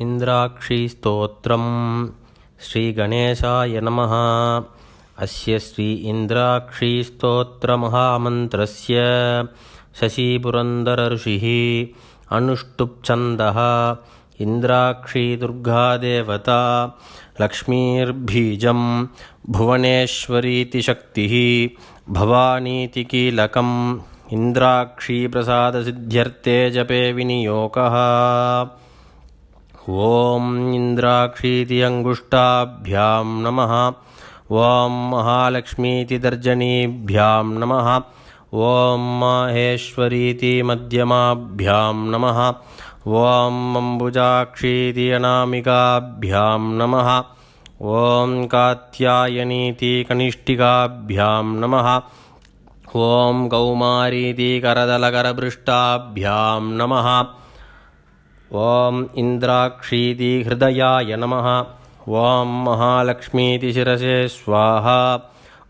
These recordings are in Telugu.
इन्द्राक्षीस्तोत्रं श्रीगणेशाय नमः। अस्य श्री इन्द्राक्षीस्तोत्रमहामन्त्रस्य शशीपुरन्दरऋषिः अनुष्टुप्छन्दः। इन्द्राक्षीदुर्गादेवता लक्ष्मीर्बीजं भुवनेश्वरीति शक्तिः भवानीति कीलकम् इन्द्राक्षीप्रसादसिद्ध्यर्थे जपे विनियोगः। ॐ इन्द्राक्षीति अङ्गुष्ठाभ्यां नमः। ॐ महालक्ष्मीति तर्जनीभ्यां नमः। ॐ माहेश्वरीति मध्यमाभ्यां नमः। ॐ अम्बुजाक्षीति अनामिकाभ्यां नमः। ॐ कात्यायनीति कनिष्ठिकाभ्यां नमः। ॐ कौमारीति करदलकरपृष्ठाभ्यां नमः। ఓం ఇంద్రాక్షీతి హృదయాయ నమ. ఓం మహాలక్ష్మీతి శిరసే స్వాహ.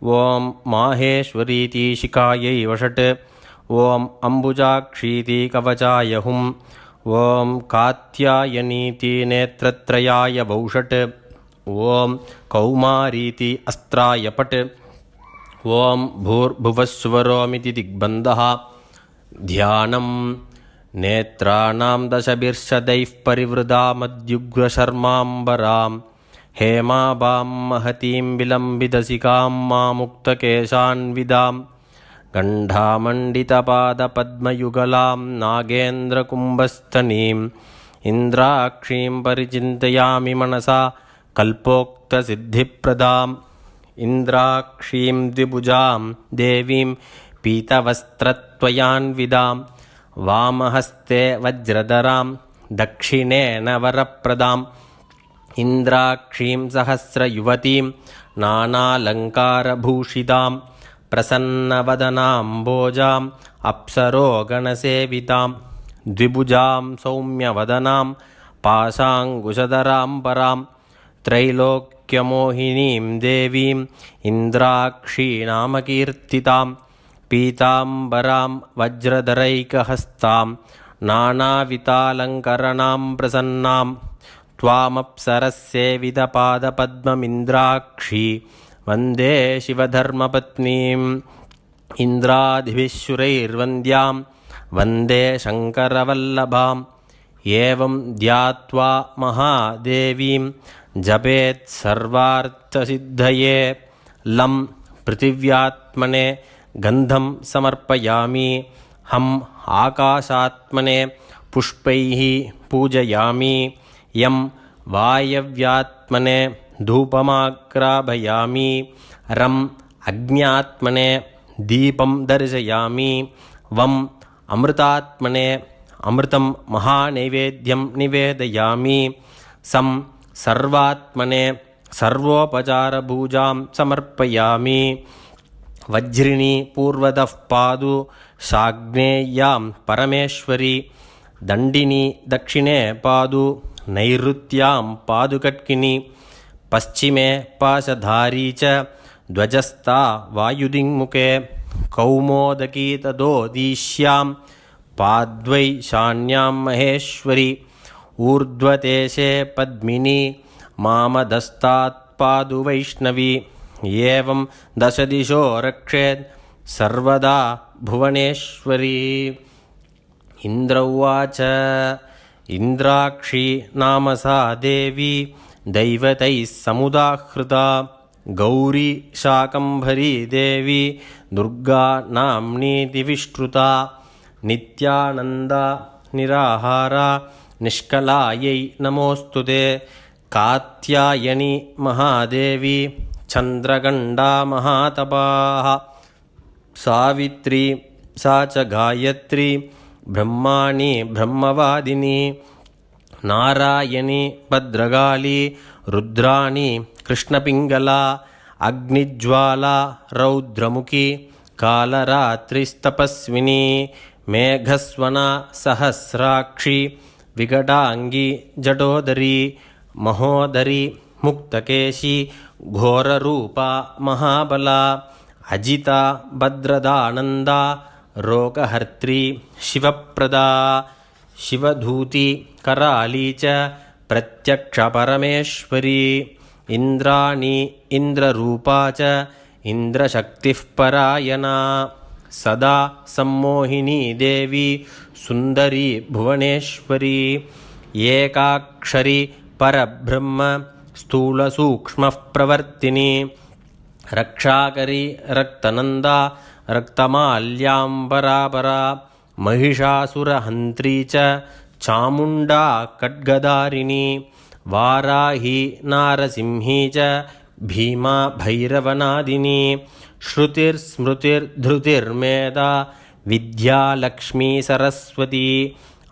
ఓం మాహేశ్వరీతి శిఖాయై వషట్. ఓం అంబుజాక్షీతి కవచాయ హుం. ఓం కాత్యాయనీతి నేత్రత్రయాయ వౌషట్. ఓం కౌమారీతి అస్త్రాయ పట్. ఓం భూర్భువస్వరోమితి దిగ్బంధ. ధ్యానం. नेत्राणां दशभिर्शदैः परिवृदामद्युग्रशर्माम्बरां हेमाबां महतीं विलम्बितसिकां मामुक्तकेशान्विदां गण्डामण्डितपादपद्मयुगलां नागेन्द्रकुम्भस्थनीम्। इन्द्राक्षीं परिचिन्तयामि मनसा कल्पोक्तसिद्धिप्रदाम्। इन्द्राक्षीं द्विभुजां देवीं पीतवस्त्रत्वयान्विदां वामहस्ते वज्रधरां दक्षिणेन वरप्रदाम् इन्द्राक्षीं सहस्रयुवतीं नानालङ्कारभूषितां प्रसन्नवदनाम्बोजाम् अप्सरो गणसेवितां द्विभुजां सौम्यवदनां पाशाङ्कुशधरां परां त्रैलोक्यमोहिनीं देवीम् इन्द्राक्षीनामकीर्तितां पीताम्बरां वज्रधरैकहस्तां नानावितालङ्करणां प्रसन्नां त्वामप्सरस्सेवितपादपद्ममिन्द्राक्षी वन्दे शिवधर्मपत्नीम् इन्द्रादिभिश्वरैर्वन्द्यां वन्दे शङ्करवल्लभाम् एवं ध्यात्वा महादेवीं जपेत् सर्वार्थसिद्धये लं पृथिव्यात्मने गन्धं समर्पयामि। हम् आकाशात्मने पुष्पैः पूजयामि। यं वायव्यात्मने धूपमाग्राभयामि। रम् अग्न्यात्मने दीपं दर्शयामि। वम् अमृतात्मने अमृतं महानैवेद्यं निवेदयामि। सं सर्वात्मने सर्वोपचारपूजां समर्पयामि वज्रिणी पूर्वतः पादु शाग्नेय्यां परमेश्वरी दण्डिनी दक्षिणे पादु नैऋत्यां पादुकट्किनी पश्चिमे पाशधारी च ध्वजस्था वायुदिङ्मुखे कौमोदकी तदोदीश्यां पाद्वैशान्यां महेश्वरी ऊर्ध्वदेशे पद्मिनी मामदस्तात्पादुवैष्णवी एवं दशदिशो रक्षेत् सर्वदा भुवनेश्वरी इन्द्र उवाच इन्द्राक्षी नाम सा देवी दैवतैः समुदाहृता गौरी शाकम्भरी देवी दुर्गा नाम्नीति विष्टृता नित्यानन्दा निराहारा निष्कलायै नमोऽस्तु ते कात्यायनी महादेवी చంద్రగండా మహాతపా సావిత్రి సా చ గాయత్రి బ్రహ్మాణి బ్రహ్మవాదిని నారాయణి భద్రగాలి రుద్రాణి కృష్ణపింగళ అగ్నిజ్వాల రౌద్రముఖి కాలరాత్రిస్తపస్విని మేఘస్వన సహస్రాక్షి వికటాంగి జటోదరి మహోదరి ముక్తకేశి ఘోరరూప మహాబల అజిత భద్రదానంద రోగహర్త్రి శివప్రద శివధూతి కరాళీ చ ప్రత్యక్ష పరమేశ్వరీ ఇంద్రాణి ఇంద్రరూపా చ ఇంద్రశక్తి పరాయణ. సదా సమ్మోహిని దేవి సుందరి భువనేశ్వరి ఏకాక్షరి పరబ్రహ్మ स्थूलसूक्ष्मः प्रवर्तिनी रक्षाकरी रक्तनन्दा रक्तमाल्याम्बरापरा महिषासुरहन्त्री च चामुण्डा खड्गधारिणी वाराही नारसिंही च भीमा भैरवनादिनी श्रुतिर्स्मृतिर्धृतिर्मेधा विद्यालक्ष्मी सरस्वती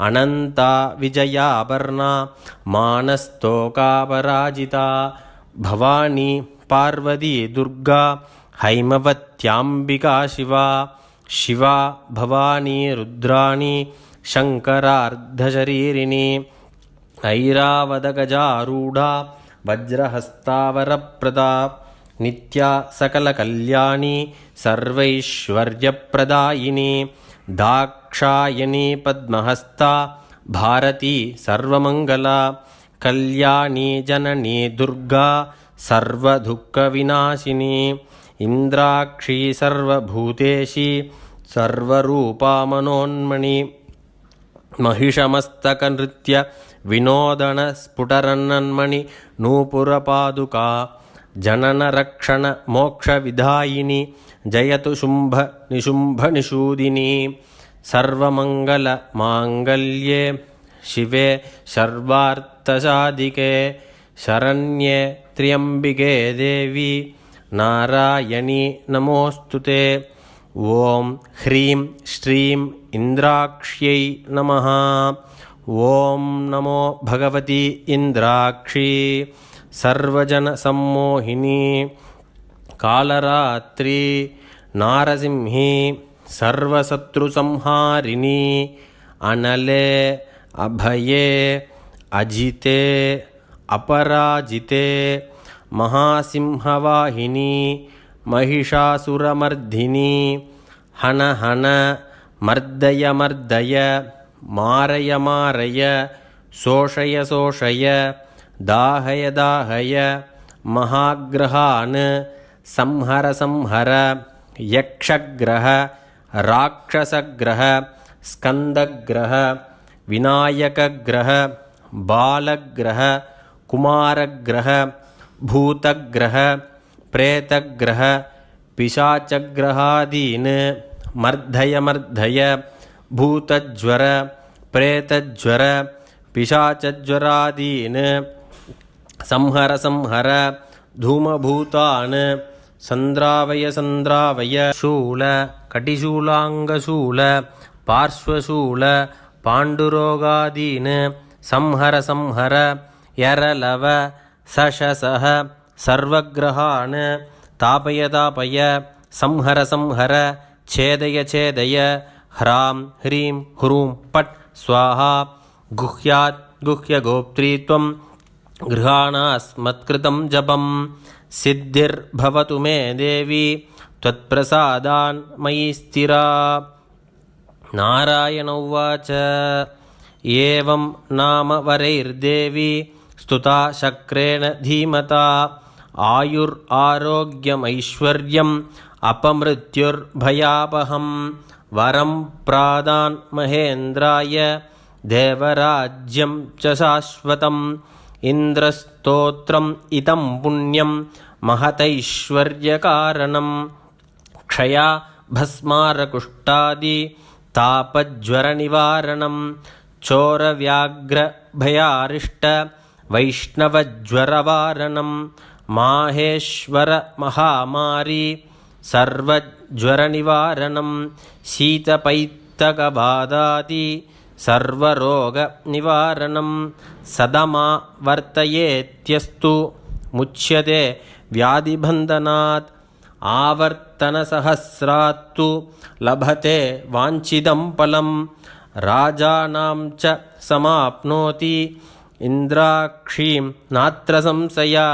అనంతా విజయాభర్ణ మానస్తోకాపరాజిత. భవానీ పార్వతీ దుర్గా హైమవత్యాంబికా శివ శివ భవానీ రుద్రాణి శంకరార్ధశరీరిణి ఐరావదగజారూఢ వజ్రహస్తావరప్రదా నిత్యా సకలకల్యాణి సర్వైశ్వర్యప్రదాయిని దాక్షాయణీ పద్మహస్త భారతీ సర్వమంగళ కళ్యాణీ జననీ దుర్గా సర్వదుఃఖవినాశిని ఇంద్రాక్షీ సర్వభూతేషి సర్వరూపామనోన్మణి మహిషమస్తకనృత్య వినోదన స్ఫుటరన్నన్మణి నూపురపాదుకా జనన రక్షణ మోక్ష విధాయిని जयतु शुम्भ निशुम्भनिषूदिनी सर्वमङ्गलमाङ्गल्ये शिवे सर्वार्थसाधिके। शरण्ये त्र्यम्बिके देवी। नारायणी नमोऽस्तु ते। ॐ ह्रीं श्रीं इन्द्राक्ष्यै नमः। ॐ नमो भगवती इन्द्राक्षी। सर्वजनसम्मोहिनी। कालरात्रि नारसिंही सर्वशत्रुसंहारिणी अनले अभये अजिते अपराजिते महासिंहवाहिनी महिषासुरमर्दिनी हन हन मर्दय मर्दय मारय मारय शोषय शोषय दाहय दाहय महाग्रहान् संहर संहर, यक्षग्रह, राक्षसग्रह स्कन्दग्रह विनायकग्रह, बालग्रह, कुमारग्रह, भूतग्रह, प्रेतग्रह, पिशाचग्रहादीन् मर्दय मर्दय भूतज्वर, प्रेतज्वर, पिशाचज्वरादीन्, संहर संहर, धूमभूतान् சந்திராவய சந்திராவய சூல கடிசூலாங்கசூல பார்ஸ்வசூல பாண்டுரோகாதீன் சம்ஹர சம்ஹர யரலவ சஷசஹ சர்வகிரகான் தாபய தாபய சம்ஹர சம்ஹர சேதய சேதய ஹ்ராம் ஹ்ரீம் ஹ்ரூம் பட் ஸ்வாஹா குஹ்யாத் குஹ்யகோப்திரீத்வம் கிருஹாணாஸ்மத்கிருதம் ஜபம். సిద్ధిర్భవతు మే దేవి త్వత్ప్రసాదాన్ మయి స్థిరా నారాయణ ఉవాచ ఏం నామ వరైర్దేవి స్తుతా శక్రేణ ధీమత ఆయుర్ ఆరోగ్యమైశ్వర్యం అపమృత్యుర్భయాపహం వరం ప్రాదాన్ మహేంద్రాయ దేవరాజ్యం చ శాశ్వతం शाश्वतम् इन्द्रस्तोत्रम् इदं पुण्यं महतैश्वर्यकारणं क्षया भस्मारकुष्ठादि तापज्वरनिवारणं चोरव्याघ्रभयारिष्ट वैष्णवज्वरवारणं माहेश्वरमहामारी सर्वज्वरनिवारणं शीतपैत्तकबाधादि सर्वरोगनिवारणं सदमा वर्तयेत्यस्तु मुच्यते व्याधिबन्धनात् आवर्तनसहस्रात्तु लभते वाञ्छिदं फलं राजानां च समाप्नोति इन्द्राक्षीं नात्र संशया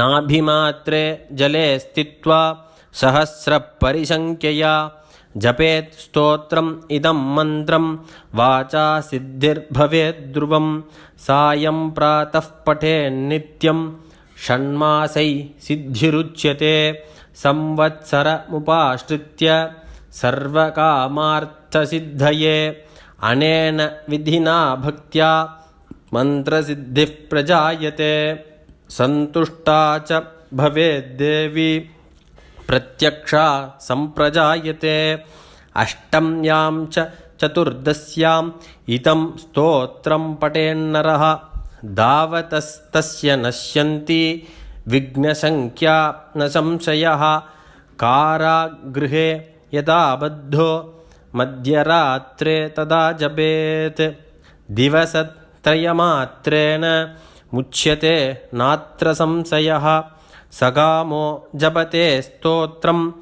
नाभिमात्रे जले स्थित्वा सहस्रपरिसङ्ख्यया जपेत् स्तोत्रम् इदं मन्त्रं वाचा सिद्धिर्भवेद्ध्रुवं सायं प्रातः पठेन्नित्यं षण्मासै सिद्धिरुच्यते संवत्सरमुपाश्रित्य सर्वकामार्थसिद्धये अनेन विधिना भक्त्या मन्त्रसिद्धिः प्रजायते। सन्तुष्टा च भवेद्देवी। प्रत्यक्षा सम्प्रजायते अष्टम्यां च चतुर्दश्याम् इतं स्तोत्रं पठेन्नरः दावतस्तस्य नश्यन्ति विघ्नसङ्ख्या न संशयः कारागृहे यदा बद्धो मध्यरात्रे तदा जपेत् दिवसत्रयमात्रेण मुच्यते नात्र संशयः సకామో జపతే స్తోత్రం.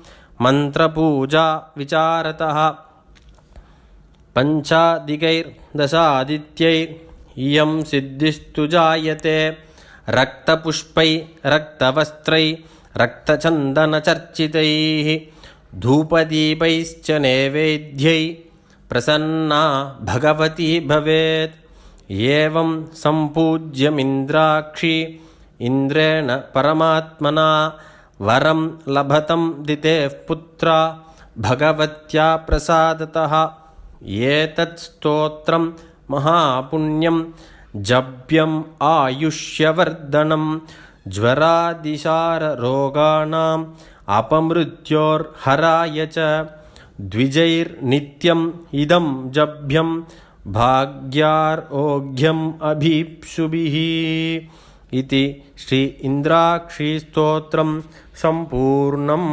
మంత్రపూజా విచారత. పంచాదిగైర్దశాదిత్యైర్ ఇయం సిద్ధిస్తు జాయతే. రక్తపుష్పై రక్తవస్త్రై రక్తచందనచర్చితై. ధూపదీపైశ్చ నైవేద్యై. ప్రసన్నా భగవతి భవేత్. ఏం సంపూజ్యమింద్రాక్షి. इन्द्रेण परमात्मना वरं लभतं दितेः पुत्रा भगवत्या प्रसादतः। एतत् स्तोत्रं महापुण्यं जप्यम् आयुष्यवर्धनं, ज्वरादिशाररोगाणाम् अपमृत्योर्हराय च। द्विजैर्नित्यम् इदं जभ्यं भाग्यार्योग्यम् अभीप्सुभिः। ఇది శ్రీ ఇంద్రాక్షీ స్తోత్రం సంపూర్ణం